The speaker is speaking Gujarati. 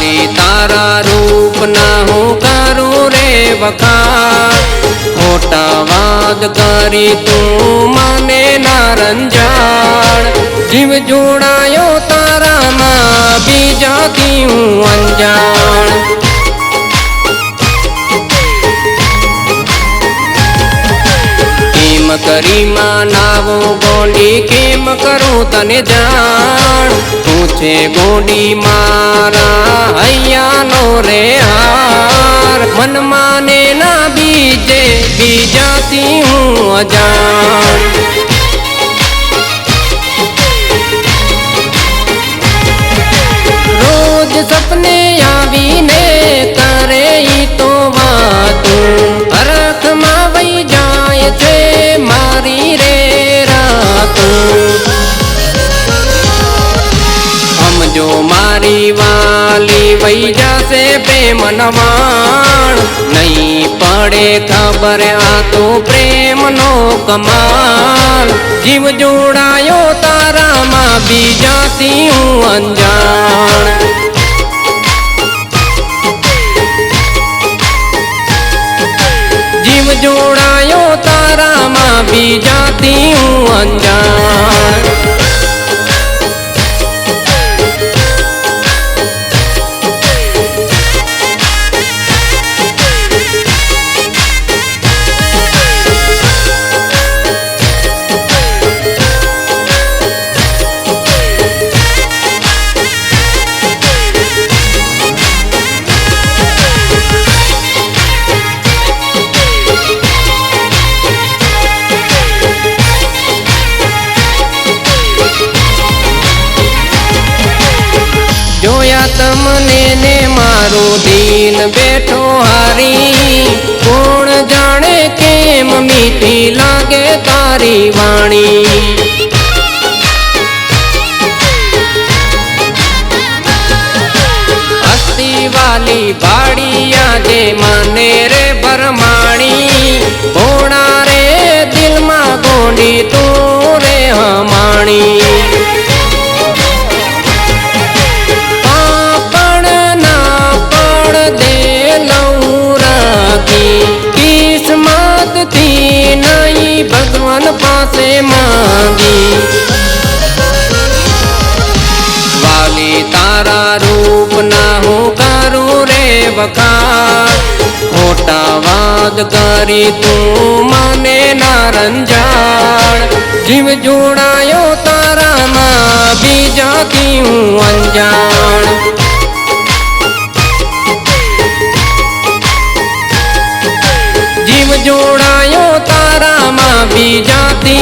વાલી તારા રૂપના હું કરું રે વખાણ. ખોટા વાદ કરી તું મને ના રંજાણ જીવ જોડાયો તારામાં બીજાથી હું કેમ નાવો ગોંડી કેમ કરું તને જાણ? તું છે ગોંડી મારા હૈયાનો રે હાર. મન માને ના બીજે, બીજાથી હું અજાણ. સમજો મારી વાલી વહી જશે પ્રેમ નવાણ નહીં પડે ખબર આ તો પ્રેમનો કમાલ જીવ જોડાયો તારામાં, બીજાથી હું અંજાણ. જીવ જોડાયો તારામાં બીજાથી તમને ને મારું દિલ બેઠો હારી. કોણ જાણે કેમ મીઠી લાગે તારી વાણી? અસ્તી વાલી ભાડિયા ભગવાન પાસે માંગી. વાલી તારા રૂપના હું કરું રે વખાણ. ખોટા વાદ કરી તું મને નારંજાળ જીવ જોડાયો તારામાં, બીજાથી હું અંજાણ. જીવ જાતિ